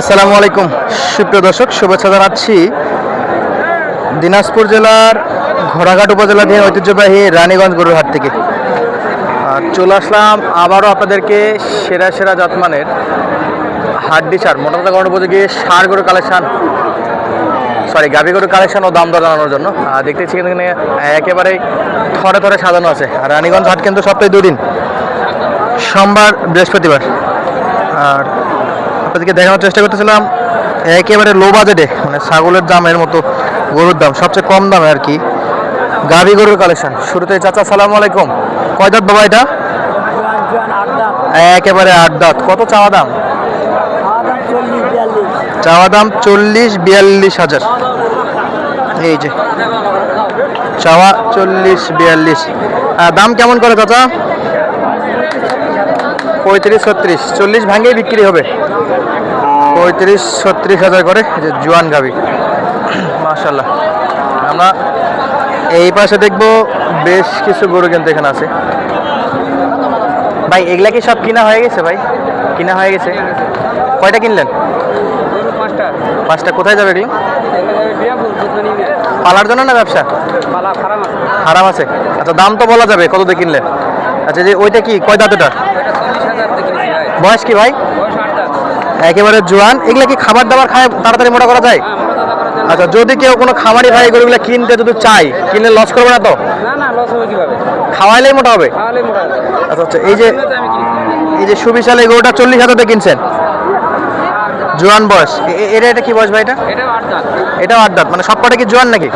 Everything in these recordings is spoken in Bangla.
আসসালামু আলাইকুম। সুপ্রিয় দর্শক, শুভেচ্ছা জানাচ্ছি দিনাজপুর জেলার ঘোড়াঘাট উপজেলাধীন ঐতিহ্যবাহী রানীগঞ্জ গরুর হাট থেকে। আর চলে আসলাম আবারও আপনাদেরকে সেরা সেরা জাতমানের হাড্ডি সার, মোটামুটি গরম উপযোগী সার গরু কালেকশান সরি গাভী গরু কালেকশন ও দাম দর জানানোর জন্য। আর দেখতেছি এখানে একেবারে থরে থরে সাজানো আছে। আর রানীগঞ্জ হাট কিন্তু সপ্তাহে দুদিন, সোমবার বৃহস্পতিবার। আর আপনাদেরকে দেখানোর চেষ্টা করতেছিলাম, একেবারে লো বাজেটে মানে ছাগলের দামের মতো গরুর দাম, সবচেয়ে কম দামে আর কি। গাভী গরুর কালেকশন শুরুতে চাচা সালাম আলাইকুম। কয় দাঁত বাবা এটা? একেবারে আট দাঁত। কত চাওয়া দাম? চাওয়া দাম চল্লিশ বিয়াল্লিশ হাজার। এই যে, চাওয়া চল্লিশ বিয়াল্লিশ। দাম কেমন করে চাচা? পঁয়ত্রিশ ছত্রিশ। চল্লিশ ভাঙেই বিক্রি হবে। পঁয়ত্রিশ, ছত্রিশ হাজার করে যে জোয়ান গাবি। মাশাল্লাহ আমরা এই পাশে দেখব বেশ কিছু গরু কিন্তু এখানে আছে। ভাই, এগুলা কি সব কিনা হয়ে গেছে ভাই? কিনা হয়ে গেছে। কয়টা কিনলেন? পাঁচটা। কোথায় যাবে এগুলো? পালার জন্য না ব্যবসা? খারাপ আছে। আচ্ছা দাম তো বলা যাবে কত দিয়ে কিনলেন। আচ্ছা যে ওইটা কি? কয় দাঁতেটা? বয়স কি ভাই? একেবারে জোয়ান। এগুলা কি খাবার দাবার খায় তাড়াতাড়ি মোটা করা যায়? আচ্ছা যদি কেউ কোনো খামারি ভাই গরুগুলা কিনতে যদি চাই কিনলে লস করবে না তো? খাওয়াইলেই মোটা হবে? আচ্ছা আচ্ছা এই যে এই যে সুবিশাল এই গরুটা চল্লিশ হাজার কিনছেন। জোয়ান বয়স। এটা এটা কি বয়স ভাই এটা? এটাও আট দাঁত। মানে সব কটা কি জোয়ান নাকি?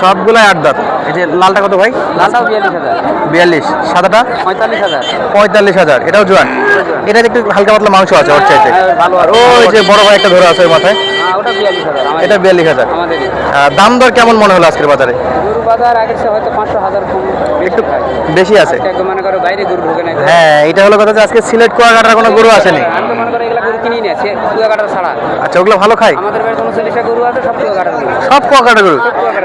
সবগুলাই আট দাঁত। এই যে লালটা কত ভাই? লালটাও বিয়াল্লিশ হাজার। বিয়াল্লিশ। সাদাটা? পঁয়তাল্লিশ হাজার। পঁয়তাল্লিশ হাজার। এটাও জোয়ান। এটা একটু হালকা পাতলা মাংস আছে ওর চাইতে। হ্যাঁ, ওই যে বড় ভাই একটা ধরে আছে ওই মাথায়। হ্যাঁ এটা বিয়াল্লিশ হাজার। দাম দর কেমন মনে হলো আজকের বাজারে? একটু বেশি আছে। হ্যাঁ এটা হলো কথা যে আজকে সিলেক্ট করা কোনো গরু আসেনি। আমি গরু না সে কুয়া ছাড়া। আচ্ছা ওগুলো ভালো খায় আমাদের বাড়িতে উনচল্লিশটা গরু আছে সব কুয়া গরু। সব কুয়াকাটা গরু?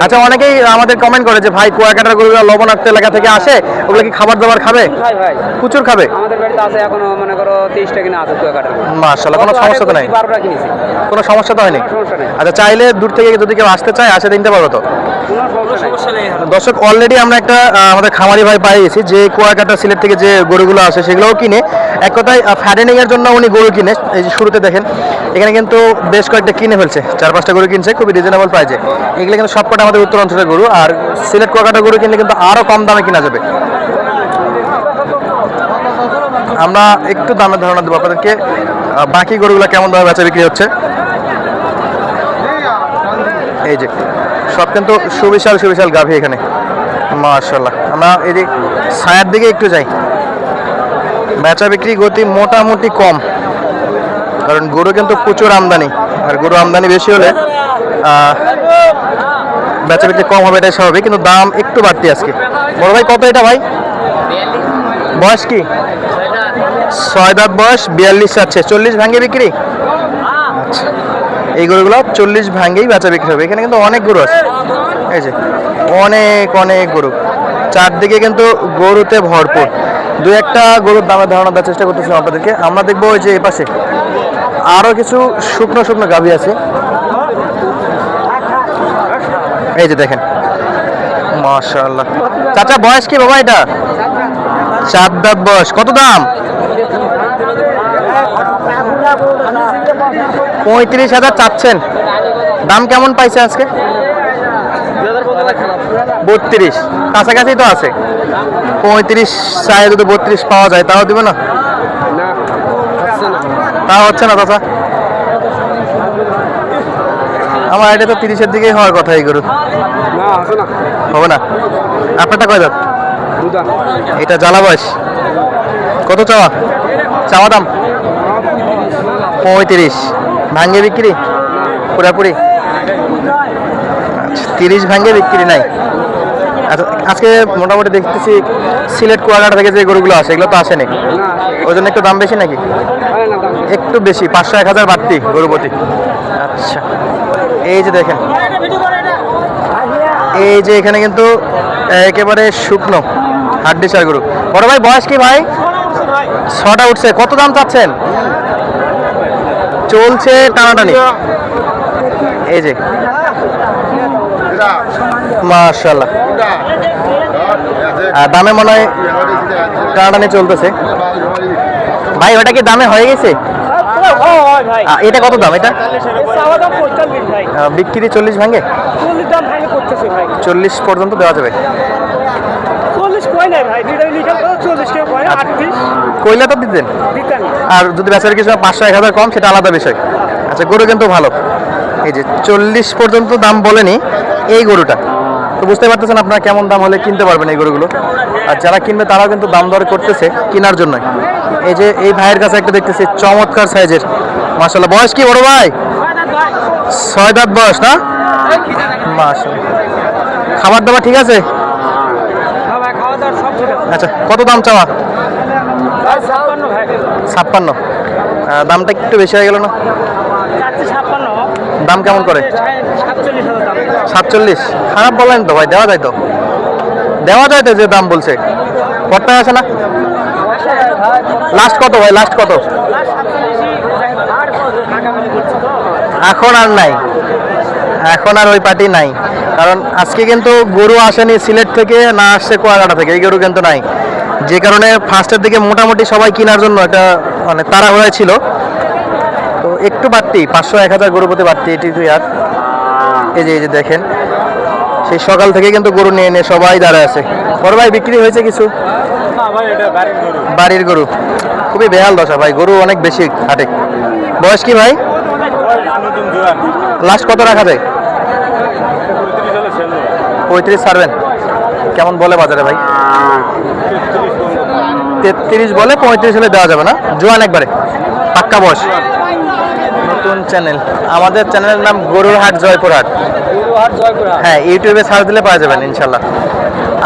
আচ্ছা অনেকেই আমাদের কমেন্ট করে যে ভাই কুয়াকাটার গরুগুলো লবণাক্ত এলাকা থেকে আসে? ওগুলো কি খাবার দাবার খাবে? ভাই ভাই। প্রচুর খাবে। আমাদের বাড়িতে আছে এখনও মনে করো তেইশটা কিনা আছে কুয়া গরু। কোনো সমস্যা তো নাই? কিনেছি। কোনো সমস্যা তো হয়নি? আচ্ছা চাইলে দূর থেকে যদি কেউ আসতে চায় আসে দিতে পারব তো? কোনো সমস্যা নেই। দর্শক অলরেডি আমরা একটা আমাদের খামারি ভাই পাই গেছি যে কুয়াকাটা সিলেট থেকে যে গরুগুলো আসে সেগুলোও কিনে। এক কথায় ফ্যাটেনিং এর জন্য উনি গরু কিনে। শুরুতে দেখেন, এখানে কিন্তু বেশ কয়েকটা কিনে ফেলছে। চার পাঁচটা গরু কিনছে, খুবই রিজনেবল প্রাইজে এগুলো কিন্তু সবকটা আমাদের উত্তর অঞ্চলের গরু, আর সিলেট কুয়াকাটা গরু কিনলে কিন্তু আরও কম দামে কিনা যাবে। আমরা একটু দামের ধারণা দেবো আপনাদেরকে। বাকি গরুগুলো কেমন দামে বেচা বিক্রি হচ্ছে? এই যে, সব কিন্তু সুবিশাল সুবিশাল গাভী এখানে। মার্শাল্লাহ আমরা এই যে ছায়ার দিকে একটু যাই। বেচা বিক্রি গতি মোটামুটি কম। কারণ গরু কিন্তু প্রচুর আমদানি। আর গরু আমদানি বেশি হলে বেচা বিক্রি কম হবে, এটাই স্বাভাবিক, কিন্তু দাম একটু বাড়তি আজকে। বড় ভাই, কত এটা ভাই? বয়স কি? ছয় দাঁত বয়স, বিয়াল্লিশ আছে। চল্লিশ ভাঙ্গে বিক্রি? আচ্ছা। এই গরুগুলো চল্লিশ ভাঙ্গেই বেচা বিক্রি হবে। এখানে কিন্তু অনেক গরু আছে। এই যে, অনেক অনেক গরু। চারদিকে কিন্তু গরুতে ভরপুর। দু একটা গরুর দামের ধারণা দেওয়ার চেষ্টা করতেছিলাম আপনাদেরকে। আমরা দেখব ওই যে এ পাশে আরও কিছু শুকনো শুকনো গাভী আছে। এই যে দেখেন। মাশাআল্লাহ। চাচা, বয়স কি বাবা এটা? চার দাঁত বয়স। কত দাম? পঁয়ত্রিশ হাজার চাচ্ছেন। দাম কেমন পাইছে আজকে? বত্রিশ। কাছাকাছি তো আছে। পঁয়ত্রিশ চাই যদি বত্রিশ পাওয়া যায়, তাও দিবে না? তাও হচ্ছে না চাচা? আমার এটা তো তিরিশের দিকেই হওয়ার কথা এই গরু। না না। হবে না? আপনারটা কয় দাঁত? এটা জ্বালা বয়স। কত চাওয়া? চাওয়া দাম? পঁয়ত্রিশ। ভাঙ্গে বিক্রি? পুরাপুরি? আচ্ছা তিরিশ ভাঙ্গে বিক্রি নাই। আজকে মোটামুটি দেখতেছি সিলেট কুয়াকাটা থেকে যে গরুগুলো আসে, এগুলো তো আসেনি না ওই জন্য একটু দাম বেশি নাকি? একটু বেশি, পাঁচশো এক হাজার বাড়তি গরুপতি আচ্ছা। এই যে দেখেন, এই যে এখানে কিন্তু একেবারে শুকনো হাড্ডি সার গরু। বড় ভাই, বয়স কি ভাই? ছটা উঠছে, কত দাম চাচ্ছেন? চলছে টানাটানি। এই যে মাশাল্লাহ দামে মনে হয় টানাটানি চলতেছে। ভাই, ওটা কি দামে হয়ে গেছে? এটা কত দাম এটা? বিক্রি চল্লিশ ভাঙে? চল্লিশ পর্যন্ত দেওয়া যাবে। আটত্রিশ কইলা তো দিতেন? আর যদি বেচার কিছু পাঁচশো, এক হাজার কম, সেটা আলাদা বিষয়। আচ্ছা গরু কিন্তু ভালো। এই যে চল্লিশ পর্যন্ত দাম বলেনি এই গরুটা। তো বুঝতে পারতেছেন আপনারা কেমন দাম হলে কিনতে পারবেন এই গরুগুলো। আর যারা কিনবে তারাও কিন্তু দাম দর করতেছে কেনার জন্য এই যে, এই ভাইয়ের কাছে একটা দেখতেছি চমৎকার সাইজের। মাসাল্লাহ বয়স কি বড় ভাই? ছয় দাঁত বয়স, না? খাবার দাবার ঠিক আছে? আচ্ছা কত দাম চাওয়া? ছাপ্পান্ন। দামটা একটু বেশি হয়ে গেল না? দাম কেমন করে? সাতচল্লিশ। খারাপ বলেন তো ভাই, দেওয়া যায় তো। দেওয়া যায় তো যে দাম বলছে। কটা আছে না? লাস্ট কত ভাই লাস্ট কত? এখন আর নাই। এখন আর ওই পার্টি নাই। কারণ আজকে কিন্তু গরু আসেনি সিলেট থেকে, না আসছে কুয়াকাটা থেকে, এই গরু কিন্তু নাই। যে কারণে ফার্স্টের দিকে মোটামুটি সবাই কেনার জন্য একটা মানে তাড়াহুড়া ছিল। তো একটু বাড়তি পাঁচশো এক হাজার গরু প্রতি বাড়তি এটি তুই আর এই যে এই যে দেখেন সেই সকাল থেকে কিন্তু গরু নিয়ে নিয়ে সবাই দাঁড়ায় আছে। বড় ভাই বিক্রি হয়েছে কিছু? বাড়ির গরু। খুবই বেহাল দশা ভাই গরু অনেক বেশি হাটে। বয়স কি ভাই? লাস্ট কত রাখা যায়? পঁয়ত্রিশ ছাড়বেন। কেমন বলে বাজারে ভাই? তেত্রিশ বলে পঁয়ত্রিশ হলে দেওয়া যাবে না? জোয়ান একবারে পাক্কা বয়স। নতুন চ্যানেল আমাদের চ্যানেলের নাম গরুর হাট জয়পুরহাট। হ্যাঁ ইউটিউবে সার্চ দিলে পাওয়া যাবেন ইনশাল্লাহ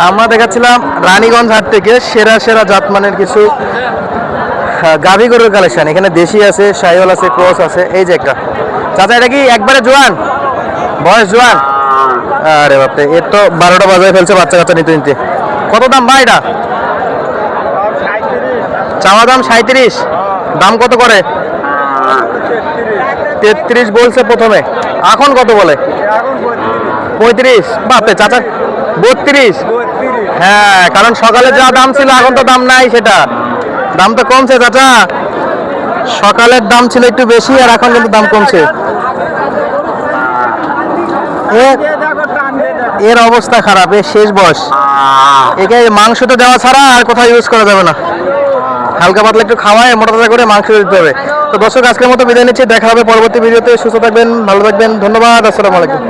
আমরা দেখাচ্ছিলাম রানীগঞ্জ হাট থেকে সেরা সেরা জাতমানের কিছু গাভী গরুর কালেকশন এখানে দেশি আছে সাইওয়াল আছে ক্রস আছে এই যে একটা। চাচা এটা কি একবারে জোয়ান? বয়স জোয়ান? আরে বাপরে এর তো বারোটা বাজারে ফেলছে বাচ্চা কাচ্চা নিতে নিতে। কত দাম ভাই এটা? চাওয়া দাম সাঁত্রিশ দাম কত করে? তেত্রিশ বলছে প্রথমে। এখন কত বলে? পঁয়ত্রিশ। বাপে চাচা, বত্রিশ। হ্যাঁ কারণ সকালে যা দাম ছিল, এখন তো দাম নাই সেটা। দাম তো কমছে, চাচা। সকালের দাম ছিল একটু বেশি, আর এখন কিন্তু দাম কমছে। এর অবস্থা খারাপ, এর শেষ বয়স। একে মাংস তো দেওয়া ছাড়া আর কোথাও ইউজ করা যাবে না। হালকা পাতলা একটু খাওয়ায়, মোটা করে মাংস দিতে হবে। তো দর্শক, আজকের মতো বিদায় নিচ্ছি। দেখা হবে পরবর্তী ভিডিওতে। সুস্থ থাকবেন, ভালো থাকবেন, ধন্যবাদ, আসসালামু আলাইকুম।